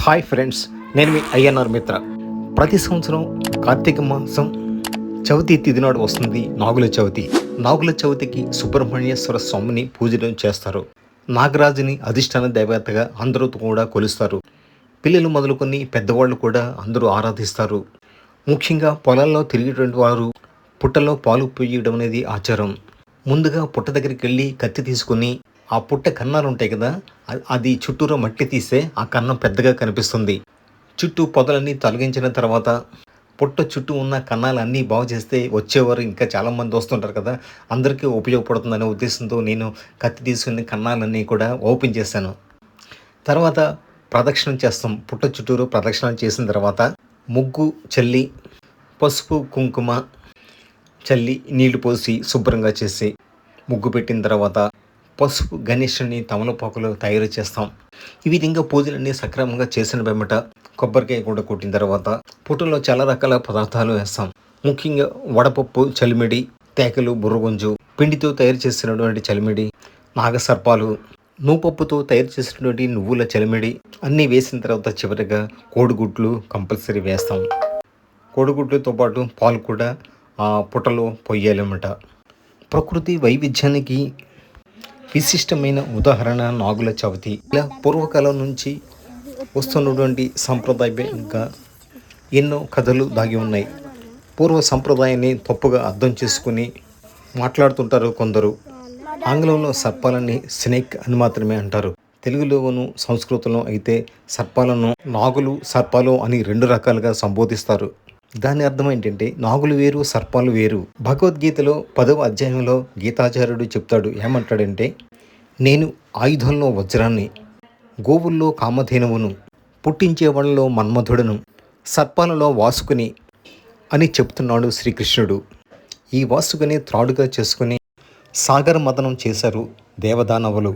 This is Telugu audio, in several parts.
హాయ్ ఫ్రెండ్స్ నేను మీ ఐఎన్ఆర్ మిత్ర. ప్రతి సంవత్సరం కార్తీక మాసం చవితి తిథి నాడు వస్తుంది నాగుల చవితి. నాగుల చవితికి సుబ్రహ్మణ్యేశ్వర స్వామిని పూజలు చేస్తారు. నాగరాజుని అధిష్టాన దేవతగా అందరూ కూడా కొలుస్తారు. పిల్లలు మొదలుకొని పెద్దవాళ్ళు కూడా అందరూ ఆరాధిస్తారు. ముఖ్యంగా పొలాల్లో తిరిగేటువంటి వారు పుట్టలో పాలు పోయడం అనేది ఆచారం. ముందుగా పుట్ట దగ్గరికి వెళ్ళి కత్తి తీసుకుని ఆ పుట్ట కన్నాలు ఉంటాయి కదా అది చుట్టూరా మట్టి తీస్తే ఆ కన్నం పెద్దగా కనిపిస్తుంది. చుట్టూ పొదలన్నీ తొలగించిన తర్వాత పుట్ట చుట్టూ ఉన్న కన్నాలన్నీ బాగు చేస్తే వచ్చేవారు ఇంకా చాలామంది వస్తుంటారు కదా అందరికీ ఉపయోగపడుతుందనే ఉద్దేశంతో నేను కత్తి తీసుకుని కన్నాలన్నీ కూడా ఓపెన్ చేశాను. తర్వాత ప్రదక్షిణం చేస్తాం. పుట్ట చుట్టూరు ప్రదక్షిణం చేసిన తర్వాత ముగ్గు చల్లి పసుపు కుంకుమ చల్లి నీళ్ళు పోసి శుభ్రంగా చేసి ముగ్గు పెట్టిన తర్వాత పసుపు గణేషుని తమలపాకులు తయారు చేస్తాం. ఈ విధంగా పూజలన్నీ సక్రమంగా చేసిన బెమ్మట కొబ్బరికాయ కూడా కొట్టిన తర్వాత పుట్టలో చాలా రకాల పదార్థాలు వేస్తాం. ముఖ్యంగా వడపప్పు చలిమిడి తేకలు బుర్రగుంజు పిండితో తయారు చేసినటువంటి చలిమిడి నాగసర్పాలు నూపప్పుతో తయారు చేసినటువంటి నువ్వుల చలిమిడి అన్నీ వేసిన తర్వాత చివరిగా కోడిగుడ్లు కంపల్సరీ వేస్తాం. కోడిగుడ్లతో పాటు పాలు కూడా ఆ పుట్టలో పొయ్యాలన్నమాట. ప్రకృతి వైవిధ్యానికి విశిష్టమైన ఉదాహరణ నాగుల చవితి. ఇలా పూర్వకాలం నుంచి వస్తున్నటువంటి సంప్రదాయంగా ఎన్నో కథలు దాగి ఉన్నాయి. పూర్వ సంప్రదాయాన్ని తప్పుగా అర్థం చేసుకుని మాట్లాడుతుంటారు కొందరు. ఆంగ్లంలో సర్పాలని స్నేక్ అని మాత్రమే అంటారు. తెలుగులోను సంస్కృతంలో అయితే సర్పాలను నాగులు సర్పాలు అని రెండు రకాలుగా సంబోధిస్తారు. దాని అర్థం ఏంటంటే నాగులు వేరు సర్పాలు వేరు. భగవద్గీతలో పదవ అధ్యాయంలో గీతాచార్యుడు చెప్తాడు ఏమంటాడంటే నేను ఆయుధంలో వజ్రాన్ని గోవుల్లో కామధేనువును పుట్టించే వాళ్ళలో మన్మధుడను సర్పాలలో వాసుకుని అని చెప్తున్నాడు శ్రీకృష్ణుడు. ఈ వాసుకుని త్రాడుగా చేసుకుని సాగర మదనం చేశారు దేవదానవులు.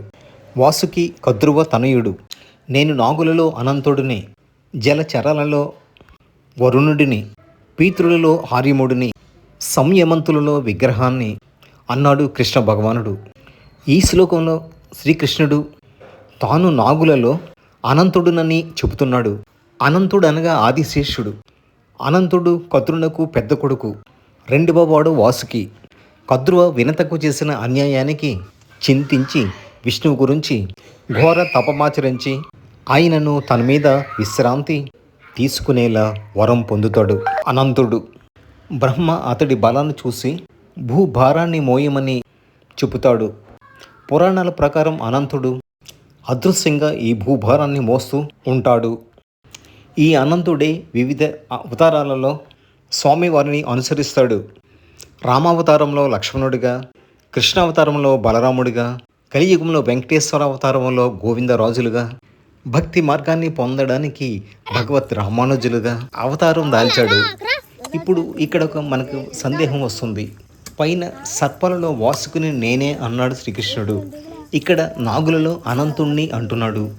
వాసుకి కద్రువ తనయుడు నేను నాగులలో అనంతుడిని జలచరాలలో వరుణుడిని పీతృలలో ఆర్యముడిని సంయమంతులలో విగ్రహాన్ని అన్నాడు కృష్ణ భగవానుడు. ఈ శ్లోకంలో శ్రీకృష్ణుడు తాను నాగులలో అనంతుడునని చెబుతున్నాడు. అనంతుడు అనగా ఆదిశేషుడు. అనంతుడు కద్రునకు పెద్ద కొడుకు రెండవవాడు వాసుకి. కద్రువ వినతకు చేసిన అన్యాయానికి చింతించి విష్ణువు గురించి ఘోర తపమాచరించి ఆయనను తన మీద విశ్రాంతి తీసుకునేలా వరం పొందుతాడు అనంతుడు. బ్రహ్మ అతడి బలాన్ని చూసి భూభారాన్ని మోయమని చెబుతాడు. పురాణాల ప్రకారం అనంతుడు అదృశ్యంగా ఈ భూభారాన్ని మోస్తూ ఉంటాడు. ఈ అనంతుడే వివిధ అవతారాలలో స్వామివారిని అనుసరిస్తాడు. రామావతారంలో లక్ష్మణుడిగా కృష్ణావతారంలో బలరాముడిగా కలియుగంలో వెంకటేశ్వర అవతారంలో గోవిందరాజులుగా భక్తి మార్గాన్ని పొందడానికి భగవత్ రామానుజులుగా అవతారం దాల్చాడు. ఇప్పుడు ఇక్కడ ఒక మనకు సందేహం వస్తుంది. పైన సర్పాలలో వాసుకుని నేనే అన్నాడు శ్రీకృష్ణుడు. ఇక్కడ నాగులలో అనంతుణ్ణి అంటున్నాడు.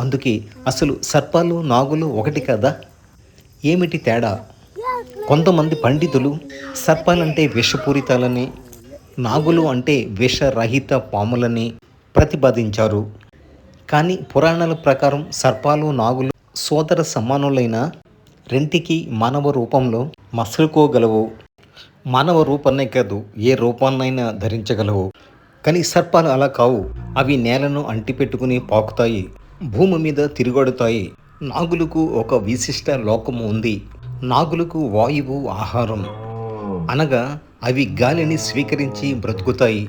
అందుకే అసలు సర్పాలు నాగులు ఒకటి కదా? ఏమిటి తేడా? కొంతమంది పండితులు సర్పాలంటే విషపూరితాలని నాగులు అంటే విషరహిత పాములని ప్రతిపాదించారు. కానీ పురాణాల ప్రకారం సర్పాలు నాగులు సోదర సమానులైన రెంటికి మానవ రూపంలో మసలుకోగలవు. మానవ రూపాన్నే కాదు ఏ రూపాన్నైనా ధరించగలవు. కానీ సర్పాలు అలా కావు. అవి నేలను అంటిపెట్టుకుని పాకుతాయి. భూమి మీద తిరుగడుతాయి. నాగులకు ఒక విశిష్ట లోకము ఉంది. నాగులకు వాయువు ఆహారం. అనగా అవి గాలిని స్వీకరించి బ్రతుకుతాయి.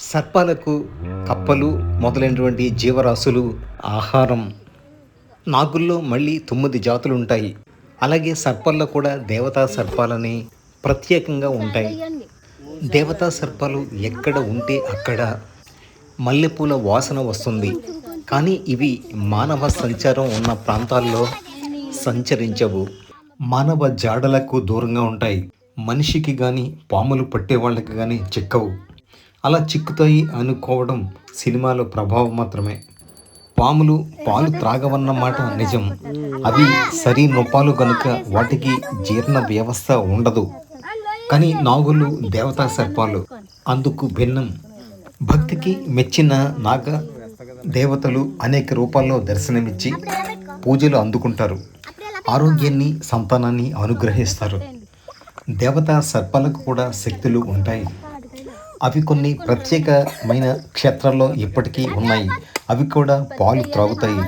సర్పాలకు కప్పలు మొదలైనటువంటి జీవరాశులు ఆహారం. నాగుల్లో మళ్ళీ తొమ్మిది జాతులు ఉంటాయి అలాగే సర్పాల్లో కూడా దేవతా సర్పాలని ప్రత్యేకంగా ఉంటాయి. దేవతా సర్పాలు ఎక్కడ ఉంటే అక్కడ మల్లెపూల వాసన వస్తుంది. కానీ ఇవి మానవ సంచారం ఉన్న ప్రాంతాల్లో సంచరించవు. మానవ జాడలకు దూరంగా ఉంటాయి. మనిషికి కానీ పాములు పట్టే వాళ్ళకి కానీ చిక్కవు. అలా చిక్కుతాయి అనుకోవడం సినిమాలో ప్రభావం మాత్రమే. పాములు పాలు త్రాగవన్న మాట నిజం. అవి సరి నొప్పాలు కనుక వాటికి జీర్ణ వ్యవస్థ ఉండదు. కానీ నాగులు దేవతా సర్పాలు అందుకు భిన్నం. భక్తికి మెచ్చిన నాగ దేవతలు అనేక రూపాల్లో దర్శనమిచ్చి పూజలు అందుకుంటారు. ఆరోగ్యాన్ని సంతానాన్ని అనుగ్రహిస్తారు. దేవతా సర్పాలకు కూడా శక్తులు ఉంటాయి. అవి కొన్ని ప్రత్యేకమైన క్షేత్రాల్లో ఇప్పటికీ ఉన్నాయి. అవి కూడా పాలు త్రాగుతాయి.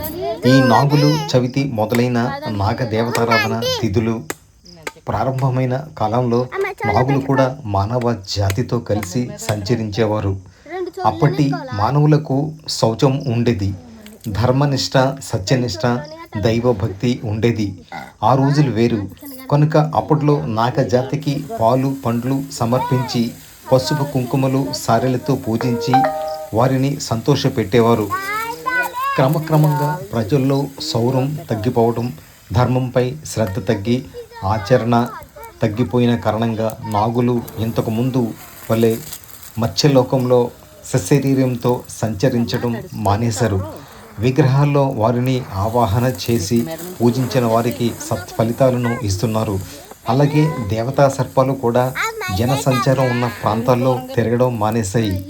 ఈ నాగులు చవితి మొదలైన నాగ దేవతారాధన తిథులు ప్రారంభమైన కాలంలో నాగులు కూడా మానవ జాతితో కలిసి సంచరించేవారు. అప్పటి మానవులకు శౌచం ఉండేది. ధర్మనిష్ట సత్యనిష్ట దైవభక్తి ఉండేది. ఆ రోజులు వేరు. కనుక అప్పట్లో నాగ జాతికి పాలు పండ్లు సమర్పించి పసుపు కుంకుమలు సారెలతో పూజించి వారిని సంతోషపెట్టేవారు. క్రమక్రమంగా ప్రజల్లో సౌరం తగ్గిపోవడం ధర్మంపై శ్రద్ధ తగ్గి ఆచరణ తగ్గిపోయిన కారణంగా నాగులు ఇంతకుముందు వలె మత్స్యలోకంలో సశరీరంతో సంచరించడం మానేశారు. విగ్రహాల్లో వారిని ఆవాహన చేసి పూజించిన వారికి సత్ఫలితాలను ఇస్తున్నారు. అలాగే దేవతా సర్పాలు కూడా జనసంచారం ఉన్న ప్రాంతాల్లో తిరగడం మానేశాయి.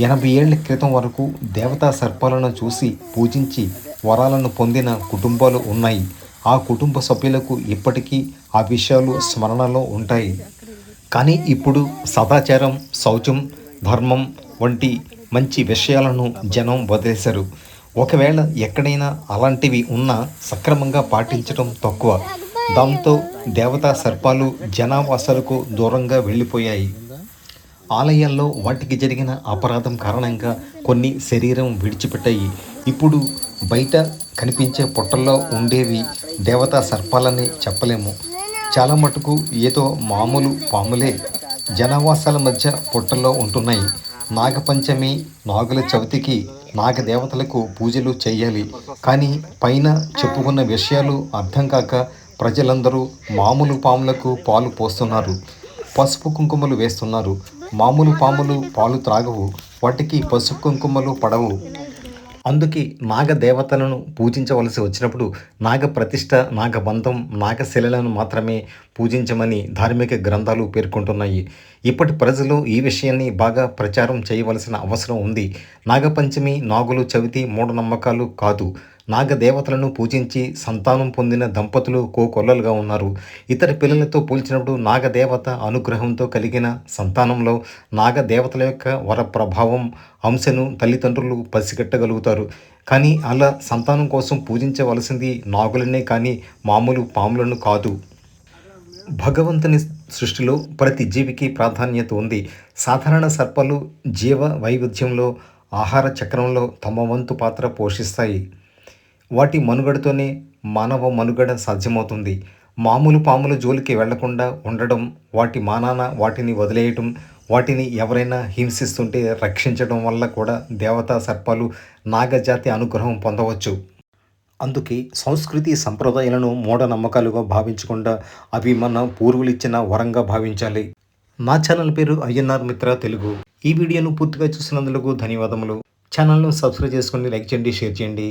ఎనభై ఏళ్ళ క్రితం వరకు దేవతా సర్పాలను చూసి పూజించి వరాలను పొందిన కుటుంబాలు ఉన్నాయి. ఆ కుటుంబ సభ్యులకు ఇప్పటికీ ఆ విషయాలు స్మరణలో ఉంటాయి. కానీ ఇప్పుడు సదాచారం శౌచం ధర్మం వంటి మంచి విషయాలను జనం వదిలేశారు. ఒకవేళ ఎక్కడైనా అలాంటివి ఉన్నా సక్రమంగా పాటించడం తక్కువ. దాంతో దేవతా సర్పాలు జనావాసాలకు దూరంగా వెళ్ళిపోయాయి. ఆలయాల్లో వాటికి జరిగిన అపరాధం కారణంగా కొన్ని శరీరం విడిచిపెట్టాయి. ఇప్పుడు బయట కనిపించే పుట్టల్లో ఉండేవి దేవతా సర్పాలని చెప్పలేము. చాలా మటుకు ఏదో మామూలు పాములే. జనావాసాల మధ్య పుట్టల్లో ఉంటున్నాయి. నాగపంచమి నాగుల చవితికి నాగదేవతలకు పూజలు చేయాలి. కానీ పైన చెప్పుకున్న విషయాలు అర్థం కాక ప్రజలందరూ మామూలు పాములకు పాలు పోస్తున్నారు. పసుపు కుంకుమలు వేస్తున్నారు. మామూలు పాములు పాలు త్రాగవు. వాటికి పసుపు కుంకుమలు పడవు. అందుకే నాగ దేవతలను పూజించవలసి వచ్చినప్పుడు నాగ ప్రతిష్ట నాగబంధం నాగశిలలను మాత్రమే పూజించమని ధార్మిక గ్రంథాలు పేర్కొంటున్నాయి. ఇప్పటి ప్రజలు ఈ విషయాన్ని బాగా ప్రచారం చేయవలసిన అవసరం ఉంది. నాగపంచమి నాగులు చవితి మూఢనమ్మకాలు కాదు. నాగదేవతలను పూజించి సంతానం పొందిన దంపతులు కోకొల్లలుగా ఉన్నారు. ఇతర పిల్లలతో పోల్చినప్పుడు నాగదేవత అనుగ్రహంతో కలిగిన సంతానంలో నాగదేవతల యొక్క వర ప్రభావం అంశను తల్లిదండ్రులు పసిగట్టగలుగుతారు. కానీ అలా సంతానం కోసం పూజించవలసింది నాగులనే కానీ మామూలు పాములను కాదు. భగవంతుని సృష్టిలో ప్రతి జీవికి ప్రాధాన్యత ఉంది. సాధారణ సర్పాలు జీవ వైవిధ్యంలో ఆహార చక్రంలో తమ వంతు పాత్ర పోషిస్తాయి. వాటి మనుగడతోనే మానవ మనుగడ సాధ్యమవుతుంది. మామూలు పాముల జోలికి వెళ్ళకుండా ఉండడం వాటి మానాన వాటిని వదిలేయటం వాటిని ఎవరైనా హింసిస్తుంటే రక్షించడం వల్ల కూడా దేవతా సర్పాలు నాగజాతి అనుగ్రహం పొందవచ్చు. అందుకే సంస్కృతి సంప్రదాయాలను మూఢనమ్మకాలుగా భావించకుండా అవి మన పూర్వులు ఇచ్చిన వరంగా భావించాలి. నా ఛానల్ పేరు అయ్యన్నార్ మిత్ర తెలుగు. ఈ వీడియోను పూర్తిగా చూసినందుకు ధన్యవాదములు. ఛానల్ను సబ్స్క్రైబ్ చేసుకోండి లైక్ చేయండి షేర్ చేయండి.